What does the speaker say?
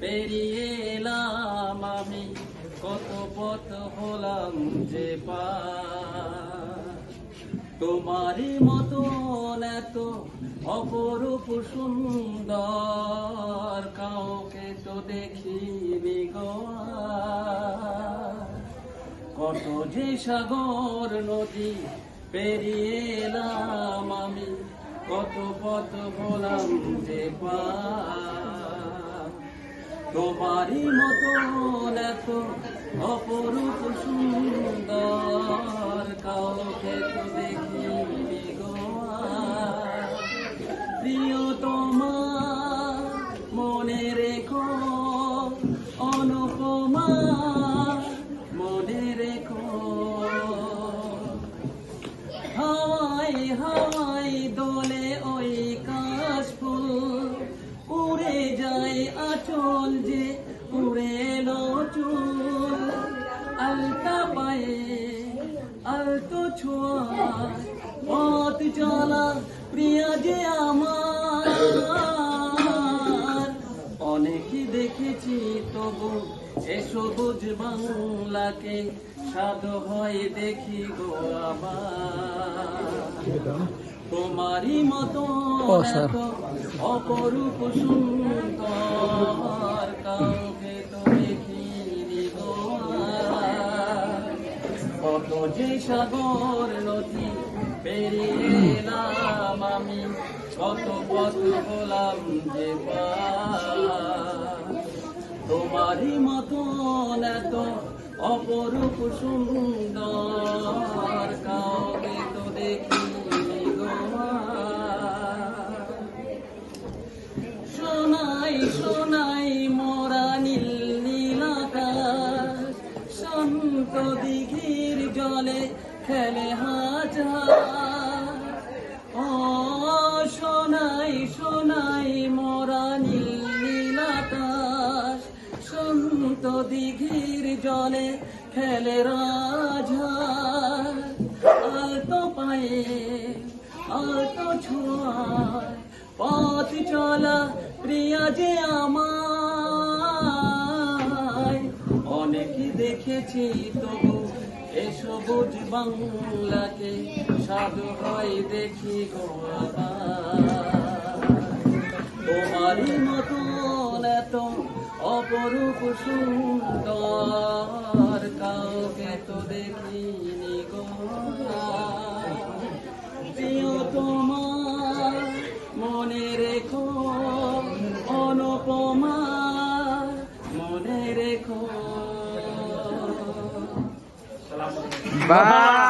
পেরিয়ে এলাম আমি, কত পথ হলাম যে পার। তোমারই মতন এত অপরূপ সুন্দর, কাউকে তো দেখিনি কত যে সাগর নদী পেরিয়ে এলাম আমি, কত পথ হলাম যে পার। তোমারই মতন এত অপরূপ সুন্দর, কাউকে তো দেখিনি প্রিয় তোমার মনে রেখো, অনুপমা, মনে রেখো। হাওয়াই হাওয়াই আচল যে উড়ে এলো চুল আলতা পায়ে আলতো ছোঁয়া পথ চলা প্রিয়া যে আমার। অনেকই দেখেছি তবু এ সবুজ বাংলাকে সাধু হয় দেখি গো আবার তোমারই মতো অপরূপ সুন্দর, কাউকে তো দেখিনি কত যে সাগর নদী পেরিয়ে এলাম আমি, কত পথ হলাম যে। তোমারই মতন এত অপরূপ সুন্দর শান্ত দিঘির জলে খেলে হাজার ও সোনাই সোনাই মোরা নীল নীল আকাশ শান্ত দিঘির জলে খেলে রাজার আলতো পায়ে, আলতো ছোঁয়ায় পথ চলা প্রিয়া যে আমায় দেখেছি তবু এ সবুজ বাংলাকে, সাধু হয় দেখি গো। তোমারই মতন এত অপরূপ সুন্দর, কাউকে তো দেখিনি গো প্রিয় তোমার মনে রেখো, অনুপমা, মনে রেখো 拜。拜